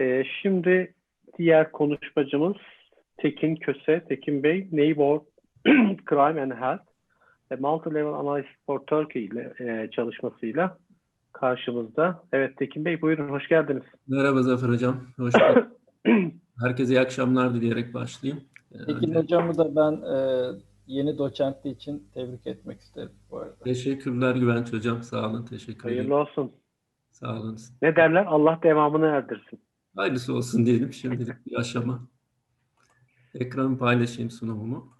Ee, şimdi diğer konuşmacımız Tekin Köse. Tekin Bey, Neighbor Crime and Health ve Multi-Level Analysis for Turkey ile e, çalışmasıyla karşımızda. Evet Tekin Bey buyurun hoş geldiniz. Merhaba Zafer Hocam. Hoş bulduk. Herkese iyi akşamlar dileyerek başlayayım. Ee, Tekin önce- hocamı da ben e, yeni doçentliği için tebrik etmek isterim bu arada. Teşekkürler Güvenç Hocam. Sağ olun. Teşekkür ederim. Hayırlı olsun. Sağ olun. Ne derler? Allah devamını erdirsin. Hayırlısı olsun diyelim şimdilik bir aşama. Ekranı paylaşayım sunumumu.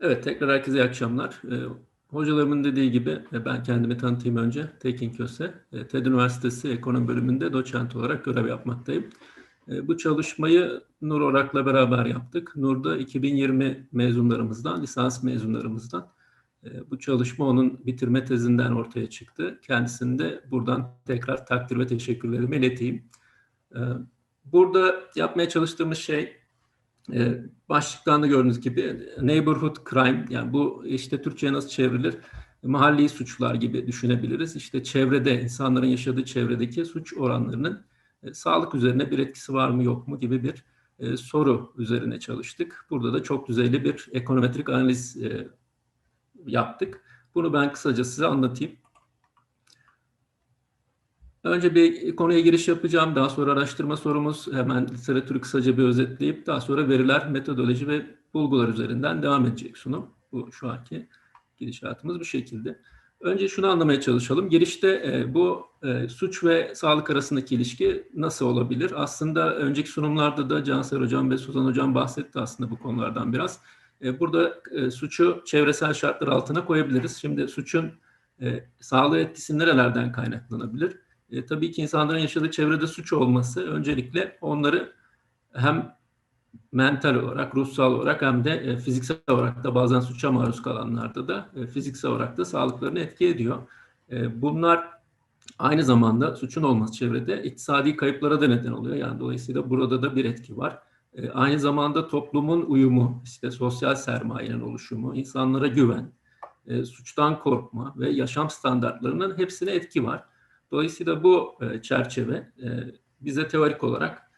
Evet, tekrar herkese iyi akşamlar. Ee, hocalarımın dediği gibi e, ben kendimi tanıtayım önce. Tekin Köse, e, TED Üniversitesi Ekonomi Bölümünde doçent olarak görev yapmaktayım. E, bu çalışmayı Nur Orak'la beraber yaptık. Nur da 2020 mezunlarımızdan, lisans mezunlarımızdan. E, bu çalışma onun bitirme tezinden ortaya çıktı. Kendisini de buradan tekrar takdir ve teşekkürlerimi ileteyim. E, burada yapmaya çalıştığımız şey e, başlıktan da gördüğünüz gibi neighborhood crime yani bu işte Türkçe'ye nasıl çevrilir? Mahalli suçlar gibi düşünebiliriz. İşte çevrede insanların yaşadığı çevredeki suç oranlarının e, sağlık üzerine bir etkisi var mı yok mu gibi bir e, soru üzerine çalıştık. Burada da çok düzeyli bir ekonometrik analiz yaptık. Bunu ben kısaca size anlatayım. Önce bir konuya giriş yapacağım. Daha sonra araştırma sorumuz, hemen literatürü kısaca bir özetleyip daha sonra veriler, metodoloji ve bulgular üzerinden devam edecek sunum. Bu şu anki gidişatımız bu şekilde. Önce şunu anlamaya çalışalım. Girişte e, bu e, suç ve sağlık arasındaki ilişki nasıl olabilir? Aslında önceki sunumlarda da Cansel Hocam ve Suzan Hocam bahsetti aslında bu konulardan biraz. E, burada e, suçu çevresel şartlar altına koyabiliriz. Şimdi suçun e, sağlığı etkisi nerelerden kaynaklanabilir? Tabii ki insanların yaşadığı çevrede suç olması öncelikle onları hem mental olarak, ruhsal olarak hem de fiziksel olarak da bazen suça maruz kalanlarda da fiziksel olarak da sağlıklarını etki ediyor. Bunlar aynı zamanda suçun olması çevrede iktisadi kayıplara da neden oluyor. Yani dolayısıyla burada da bir etki var. E, aynı zamanda toplumun uyumu, işte sosyal sermayenin oluşumu, insanlara güven, e, suçtan korkma ve yaşam standartlarının hepsine etki var. Dolayısıyla bu e, çerçeve bize teorik olarak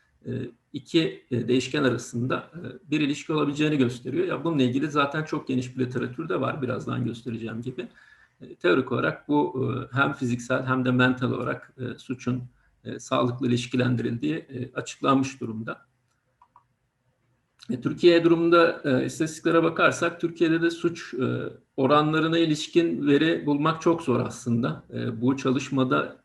iki değişken arasında bir ilişki olabileceğini gösteriyor. Ya bununla ilgili zaten çok geniş bir literatür de var birazdan göstereceğim gibi. Teorik olarak bu hem fiziksel hem de mental olarak suçun sağlıklı ilişkilendirildiği açıklanmış durumda. E, Türkiye durumunda e, istatistiklere bakarsak Türkiye'de de suç e, oranlarına ilişkin veri bulmak çok zor aslında. E, bu çalışmada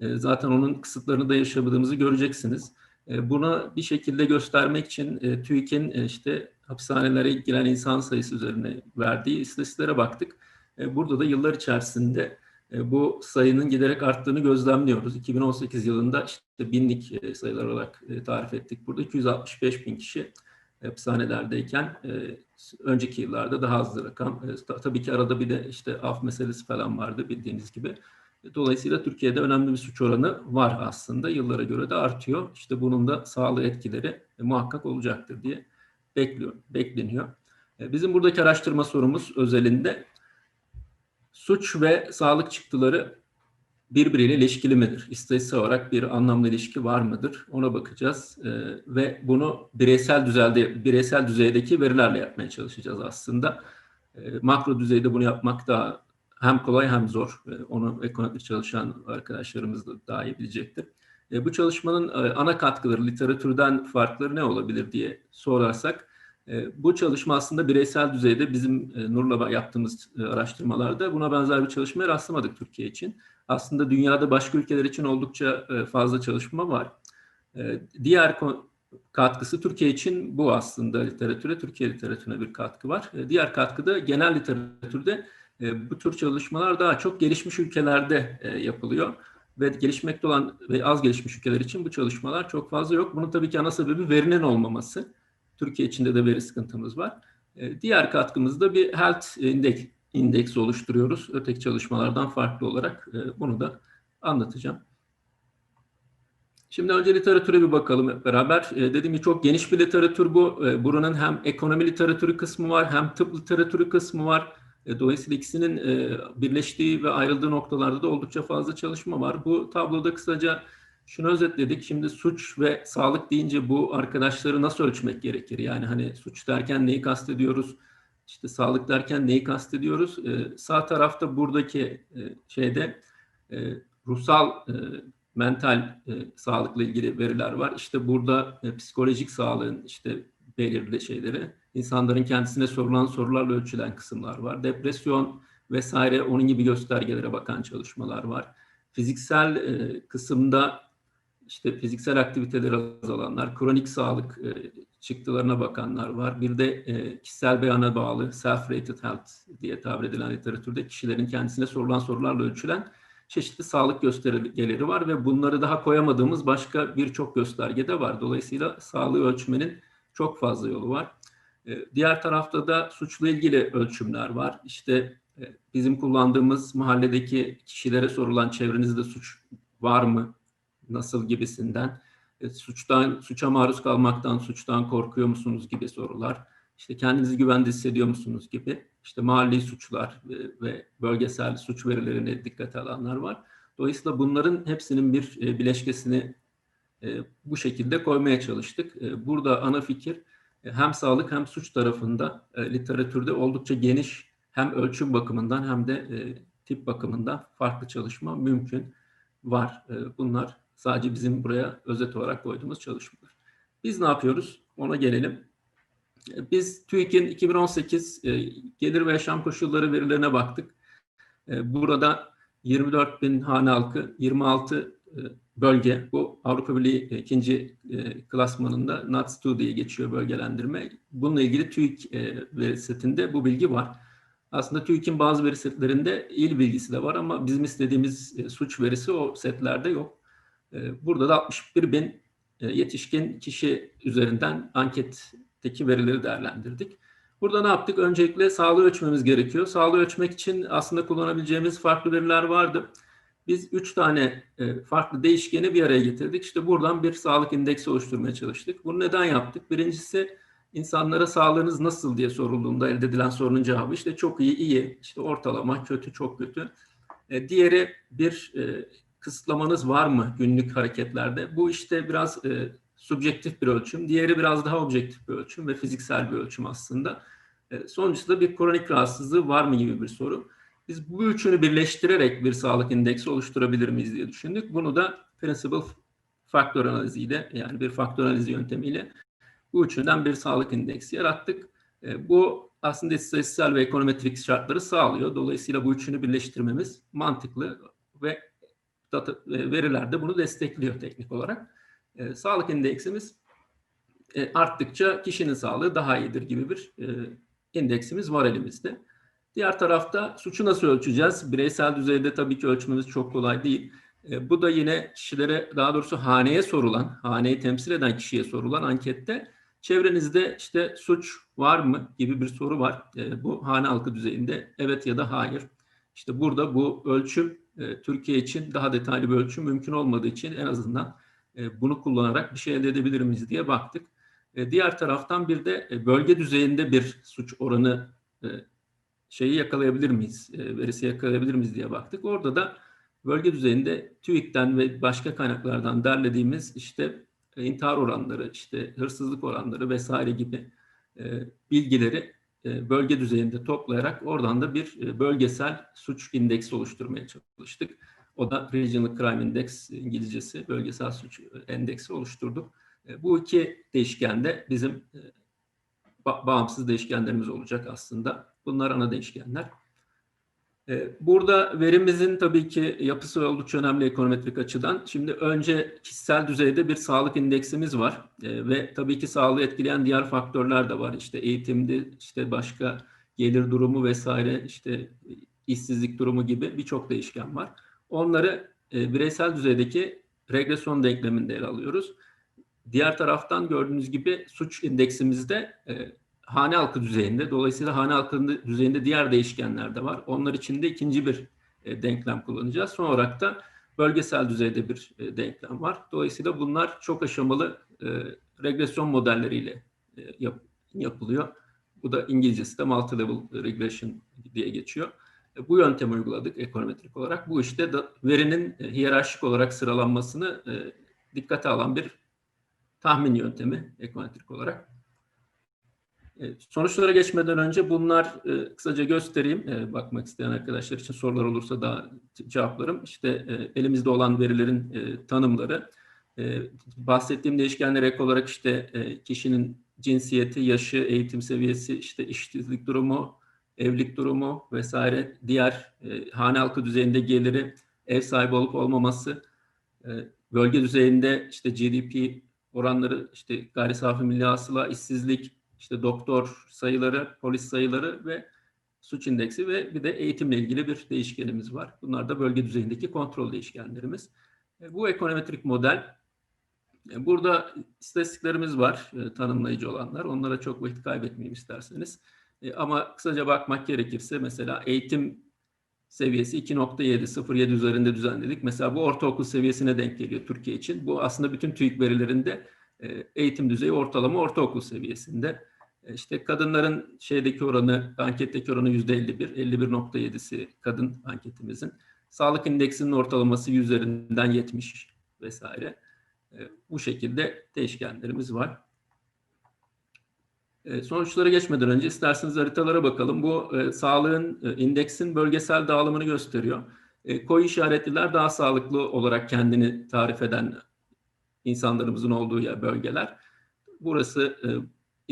e, zaten onun kısıtlarını da yaşadığımızı göreceksiniz. E, buna bir şekilde göstermek için e, TÜİK'in e, işte hapishanelere giren insan sayısı üzerine verdiği istatistiklere baktık. E, burada da yıllar içerisinde e, bu sayının giderek arttığını gözlemliyoruz. 2018 yılında işte binlik e, sayılar olarak e, tarif ettik burada. 265 bin kişi hapishanelerdeyken e, önceki yıllarda daha azdı rakam. E, ta- tabii ki arada bir de işte af meselesi falan vardı bildiğiniz gibi. Dolayısıyla Türkiye'de önemli bir suç oranı var aslında. Yıllara göre de artıyor. İşte bunun da sağlığı etkileri e, muhakkak olacaktır diye bekliyor, bekleniyor. E, bizim buradaki araştırma sorumuz özelinde suç ve sağlık çıktıları birbiriyle ilişkili midir? İstatistiksel olarak bir anlamlı ilişki var mıdır? Ona bakacağız E, ve bunu bireysel düzeyde bireysel düzeydeki verilerle yapmaya çalışacağız aslında. E, makro düzeyde bunu yapmak daha hem kolay hem zor. E, Onu ekonomik çalışan arkadaşlarımız da daha iyi bilecektir. E, Bu çalışmanın e, ana katkıları, literatürden farkları ne olabilir diye sorarsak, e, bu çalışma aslında bireysel düzeyde bizim e, Nur'la yaptığımız e, araştırmalarda buna benzer bir çalışmaya rastlamadık Türkiye için. Aslında dünyada başka ülkeler için oldukça e, fazla çalışma var. E, Diğer katkısı Türkiye için bu aslında literatüre, Türkiye literatürüne bir katkı var. E, Diğer katkı da genel literatürde bu tür çalışmalar daha çok gelişmiş ülkelerde yapılıyor ve gelişmekte olan ve az gelişmiş ülkeler için bu çalışmalar çok fazla yok. Bunun tabii ki ana sebebi verinin olmaması. Türkiye içinde de veri sıkıntımız var. Diğer katkımızda bir health index, indeks oluşturuyoruz. Öteki çalışmalardan farklı olarak e, bunu da anlatacağım. Şimdi önce literatüre bir bakalım hep beraber. E, dediğim gibi çok geniş bir literatür bu. E, buranın hem ekonomi literatürü kısmı var hem tıp literatürü kısmı var. E, dolayısıyla ikisinin e, birleştiği ve ayrıldığı noktalarda da oldukça fazla çalışma var. Bu tabloda kısaca şunu özetledik. Şimdi suç ve sağlık deyince bu arkadaşları nasıl ölçmek gerekir? Yani hani suç derken neyi kastediyoruz? İşte sağlık derken neyi kastediyoruz? Ee, sağ tarafta buradaki e, şeyde e, ruhsal, e, mental e, sağlıkla ilgili veriler var. İşte burada e, psikolojik sağlığın işte belirli şeyleri, insanların kendisine sorulan sorularla ölçülen kısımlar var. Depresyon vesaire onun gibi göstergelere bakan çalışmalar var. Fiziksel e, kısımda işte fiziksel aktiviteleri azalanlar, kronik sağlık e, çıktılarına bakanlar var. Bir de e, kişisel beyana bağlı self-rated health diye tabir edilen literatürde kişilerin kendisine sorulan sorularla ölçülen çeşitli sağlık göstergeleri var ve bunları daha koyamadığımız başka birçok gösterge de var. Dolayısıyla sağlığı ölçmenin çok fazla yolu var. E, diğer tarafta da suçla ilgili ölçümler var. İşte e, bizim kullandığımız mahalledeki kişilere sorulan çevrenizde suç var mı, nasıl gibisinden, suçtan suça maruz kalmaktan, suçtan korkuyor musunuz gibi sorular. İşte kendinizi güvende hissediyor musunuz gibi. İşte mahalli suçlar ve, bölgesel suç verilerini dikkate alanlar var. Dolayısıyla bunların hepsinin bir e, bileşkesini e, bu şekilde koymaya çalıştık. E, burada ana fikir e, hem sağlık hem suç tarafında e, literatürde oldukça geniş hem ölçüm bakımından hem de e, tip bakımından farklı çalışma mümkün var. E, bunlar sadece bizim buraya özet olarak koyduğumuz çalışmalar. Biz ne yapıyoruz? Ona gelelim. Biz TÜİK'in 2018 e, gelir ve yaşam koşulları verilerine baktık. E, Burada 24 bin hane halkı, 26 e, bölge, bu Avrupa Birliği ikinci klasmanında NUTS 2 diye geçiyor bölgelendirme. Bununla ilgili TÜİK veri setinde bu bilgi var. Aslında TÜİK'in bazı veri setlerinde il bilgisi de var ama bizim istediğimiz suç verisi o setlerde yok. E, Burada da 61 bin e, yetişkin kişi üzerinden anketteki verileri değerlendirdik. Burada ne yaptık? Öncelikle sağlığı ölçmemiz gerekiyor. Sağlığı ölçmek için aslında kullanabileceğimiz farklı veriler vardı. Biz üç tane e, farklı değişkeni bir araya getirdik. İşte buradan bir sağlık indeksi oluşturmaya çalıştık. Bunu neden yaptık? Birincisi insanlara sağlığınız nasıl diye sorulduğunda elde edilen sorunun cevabı işte çok iyi, iyi, işte ortalama, kötü, çok kötü. E, diğeri bir kısıtlamanız var mı günlük hareketlerde? Bu işte biraz e, subjektif bir ölçüm. Diğeri biraz daha objektif bir ölçüm ve fiziksel bir ölçüm aslında. E, sonuncusu da bir kronik rahatsızlığı var mı gibi bir soru. Biz bu üçünü birleştirerek bir sağlık indeksi oluşturabilir miyiz diye düşündük. Bunu da principal faktör analiziyle yani bir faktör analizi yöntemiyle bu üçünden bir sağlık indeksi yarattık. E, bu aslında istatistiksel ve ekonometrik şartları sağlıyor. Dolayısıyla bu üçünü birleştirmemiz mantıklı ve data, e, veriler de bunu destekliyor teknik olarak. E, sağlık indeksimiz e, arttıkça kişinin sağlığı daha iyidir gibi bir e, indeksimiz var elimizde. Diğer tarafta suçu nasıl ölçeceğiz? Bireysel düzeyde tabii ki ölçmemiz çok kolay değil. E, bu da yine kişilere daha doğrusu haneye sorulan, haneyi temsil eden kişiye sorulan ankette çevrenizde işte suç var mı gibi bir soru var. E, bu hane halkı düzeyinde evet ya da hayır. İşte burada bu ölçüm e, Türkiye için daha detaylı bir ölçüm mümkün olmadığı için en azından e, bunu kullanarak bir şey elde edebilir miyiz diye baktık. E, diğer taraftan bir de bölge düzeyinde bir suç oranı şeyi yakalayabilir miyiz, verisi yakalayabilir miyiz diye baktık. Orada da bölge düzeyinde TÜİK'ten ve başka kaynaklardan derlediğimiz işte intihar oranları, işte hırsızlık oranları vesaire gibi bilgileri bölge düzeyinde toplayarak oradan da bir e, bölgesel suç indeksi oluşturmaya çalıştık. O da Regional Crime Index İngilizcesi bölgesel suç endeksi oluşturduk. E, bu iki değişken de bizim e, ba- bağımsız değişkenlerimiz olacak aslında. Bunlar ana değişkenler. E, Burada verimizin tabii ki yapısı oldukça önemli ekonometrik açıdan. Şimdi önce kişisel düzeyde bir sağlık indeksimiz var E, ve tabii ki sağlığı etkileyen diğer faktörler de var. İşte eğitimde, işte başka gelir durumu vesaire, işte işsizlik durumu gibi birçok değişken var. Onları e, bireysel düzeydeki regresyon denkleminde ele alıyoruz. Diğer taraftan gördüğünüz gibi suç indeksimizde e, hane halkı düzeyinde. Dolayısıyla hane halkı düzeyinde diğer değişkenler de var. Onlar için de ikinci bir e, denklem kullanacağız. Son olarak da bölgesel düzeyde bir e, denklem var. Dolayısıyla bunlar çok aşamalı e, regresyon modelleriyle e, yap, yapılıyor. Bu da İngilizcesi de multi-level regression diye geçiyor. E, Bu yöntemi uyguladık ekonometrik olarak. Bu işte da verinin e, hiyerarşik olarak sıralanmasını e, dikkate alan bir tahmin yöntemi ekonometrik olarak. E, Sonuçlara geçmeden önce bunlar e, kısaca göstereyim. E, Bakmak isteyen arkadaşlar için sorular olursa daha ce- cevaplarım. İşte elimizde olan verilerin tanımları. Bahsettiğim değişkenler ek olarak işte kişinin cinsiyeti, yaşı, eğitim seviyesi, işte işsizlik durumu, evlilik durumu vesaire, diğer e, hane halkı düzeyinde geliri, ev sahibi olup olmaması, bölge düzeyinde işte GDP oranları, işte gayri safi milli hasıla, işsizlik, işte doktor sayıları, polis sayıları ve suç indeksi ve bir de eğitimle ilgili bir değişkenimiz var. Bunlar da bölge düzeyindeki kontrol değişkenlerimiz. E, Bu ekonometrik model e, Burada istatistiklerimiz var, e, tanımlayıcı olanlar. Onlara çok vakit kaybetmeyeyim isterseniz. Ama kısaca bakmak gerekirse mesela eğitim seviyesi 2.7, 0.7 üzerinde düzenledik. Mesela bu ortaokul seviyesine denk geliyor Türkiye için. Bu aslında bütün TÜİK verilerinde eğitim düzeyi ortalama ortaokul seviyesinde. E, İşte kadınların şeydeki oranı, anketteki oranı %51, 51.7'si kadın anketimizin. Sağlık indeksinin ortalaması üzerinden 70 vesaire. E, Bu şekilde değişkenlerimiz var. E, Sonuçlara geçmeden önce isterseniz haritalara bakalım. Bu e, sağlığın, e, indeksin bölgesel dağılımını gösteriyor. E, koyu işaretliler daha sağlıklı olarak kendini tarif eden insanlarımızın olduğu yer bölgeler. Burası e,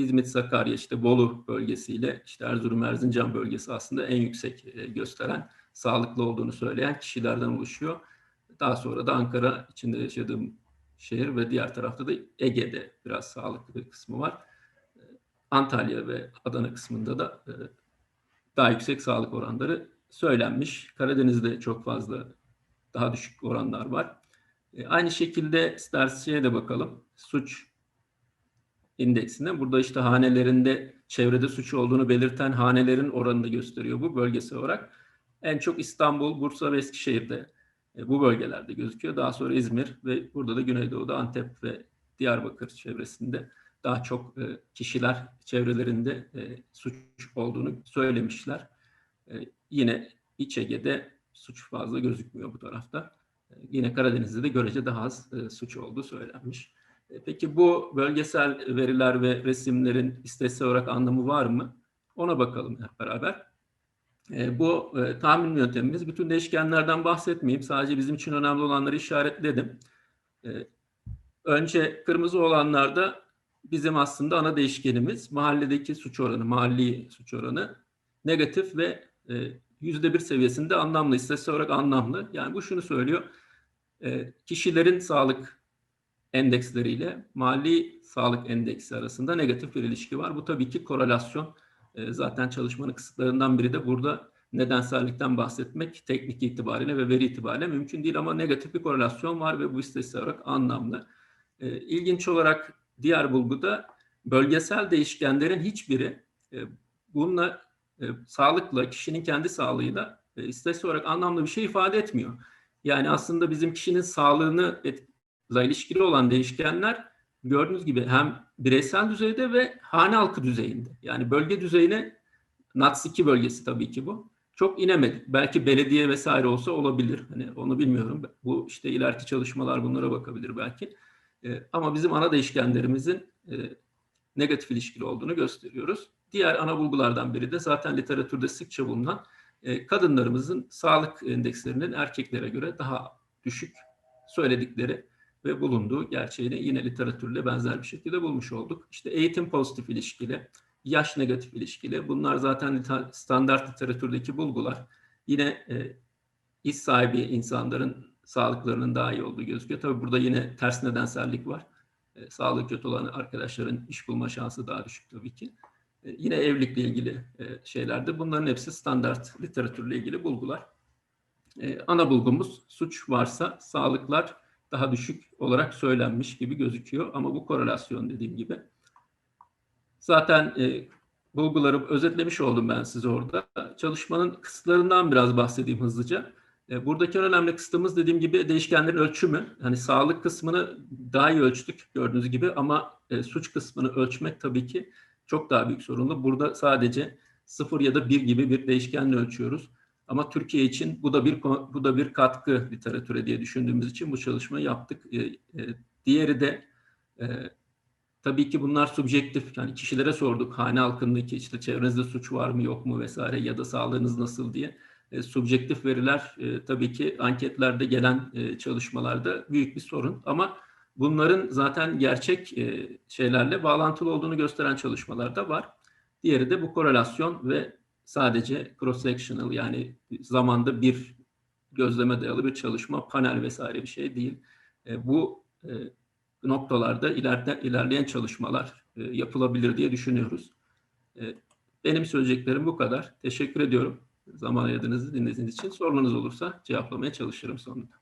İzmit, Sakarya, işte Bolu bölgesiyle işte Erzurum, Erzincan bölgesi aslında en yüksek e, gösteren, sağlıklı olduğunu söyleyen kişilerden oluşuyor. Daha sonra da Ankara içinde yaşadığım şehir ve diğer tarafta da Ege'de biraz sağlıklı bir kısmı var. E, Antalya ve Adana kısmında da e, daha yüksek sağlık oranları söylenmiş. Karadeniz'de çok fazla daha düşük oranlar var. E, Aynı şekilde isterseniz şeye de bakalım. Suç indeksine. Burada işte hanelerinde çevrede suç olduğunu belirten hanelerin oranını gösteriyor bu bölgesel olarak. En çok İstanbul, Bursa ve Eskişehir'de e, bu bölgelerde gözüküyor. Daha sonra İzmir ve burada da Güneydoğu'da Antep ve Diyarbakır çevresinde daha çok e, kişiler çevrelerinde e, suç olduğunu söylemişler. E, Yine İç Ege'de suç fazla gözükmüyor bu tarafta. Yine Karadeniz'de de görece daha az e, suç olduğu söylenmiş. E, Peki bu bölgesel veriler ve resimlerin istatistiksel olarak anlamı var mı? Ona bakalım hep beraber. E, bu e, tahmin yöntemimiz bütün değişkenlerden bahsetmeyeyim. Sadece bizim için önemli olanları işaretledim. E, önce kırmızı olanlarda bizim aslında ana değişkenimiz mahalledeki suç oranı, mahalli suç oranı negatif ve e, yüzde bir seviyesinde anlamlı, istatistiksel olarak anlamlı. Yani bu şunu söylüyor. E, kişilerin sağlık endeksleriyle mali sağlık endeksi arasında negatif bir ilişki var. Bu tabii ki korelasyon. E, zaten çalışmanın kısıtlarından biri de burada nedensellikten bahsetmek teknik itibariyle ve veri itibariyle mümkün değil ama negatif bir korelasyon var ve bu istatistiksel olarak anlamlı. E, ilginç olarak diğer bulguda bölgesel değişkenlerin hiçbiri e, bununla e, sağlıkla, kişinin kendi sağlığıyla e, istatistik olarak anlamlı bir şey ifade etmiyor. Yani aslında bizim kişinin sağlığını et, ilişkili olan değişkenler gördüğünüz gibi hem bireysel düzeyde ve hane halkı düzeyinde. Yani bölge düzeyine NATS 2 bölgesi tabii ki bu. Çok inemedik. Belki belediye vesaire olsa olabilir. Hani onu bilmiyorum. Bu işte ileriki çalışmalar bunlara bakabilir belki. E, ama bizim ana değişkenlerimizin e, negatif ilişkili olduğunu gösteriyoruz. Diğer ana bulgulardan biri de zaten literatürde sıkça bulunan e, kadınlarımızın sağlık endekslerinin erkeklere göre daha düşük söyledikleri ve bulunduğu gerçeğini yine literatürle benzer bir şekilde bulmuş olduk. İşte eğitim pozitif ilişkili, yaş negatif ilişkili bunlar zaten standart literatürdeki bulgular. Yine e, iş sahibi insanların sağlıklarının daha iyi olduğu gözüküyor. Tabii burada yine ters nedensellik var. E, sağlığı kötü olan arkadaşların iş bulma şansı daha düşük tabii ki. E, yine evlilikle ilgili e, şeylerde bunların hepsi standart literatürle ilgili bulgular. E, ana bulgumuz suç varsa sağlıklar daha düşük olarak söylenmiş gibi gözüküyor ama bu korelasyon dediğim gibi. Zaten bulguları özetlemiş oldum ben size orada. Çalışmanın kısıtlarından biraz bahsedeyim hızlıca. Buradaki önemli kısıtımız dediğim gibi değişkenlerin ölçümü. Hani sağlık kısmını daha iyi ölçtük gördüğünüz gibi ama suç kısmını ölçmek tabii ki çok daha büyük sorunlu. Burada sadece 0 ya da 1 gibi bir değişkenle ölçüyoruz. Ama Türkiye için bu da bir bu da bir katkı literatüre diye düşündüğümüz için bu çalışmayı yaptık. E, e, diğeri de e, tabii ki bunlar subjektif. Yani kişilere sorduk hane halkındaki işte çevrenizde suç var mı yok mu vesaire ya da sağlığınız nasıl diye. E, subjektif veriler e, tabii ki anketlerde gelen e, çalışmalarda büyük bir sorun. Ama bunların zaten gerçek e, şeylerle bağlantılı olduğunu gösteren çalışmalar da var. Diğeri de bu korelasyon ve sadece cross-sectional yani zamanda bir gözleme dayalı bir çalışma, panel vesaire bir şey değil. E, bu e, noktalarda ileride, ilerleyen çalışmalar e, yapılabilir diye düşünüyoruz. E, benim söyleyeceklerim bu kadar. Teşekkür ediyorum zaman ayırdığınızı dinlediğiniz için. Sorunuz olursa cevaplamaya çalışırım sonunda.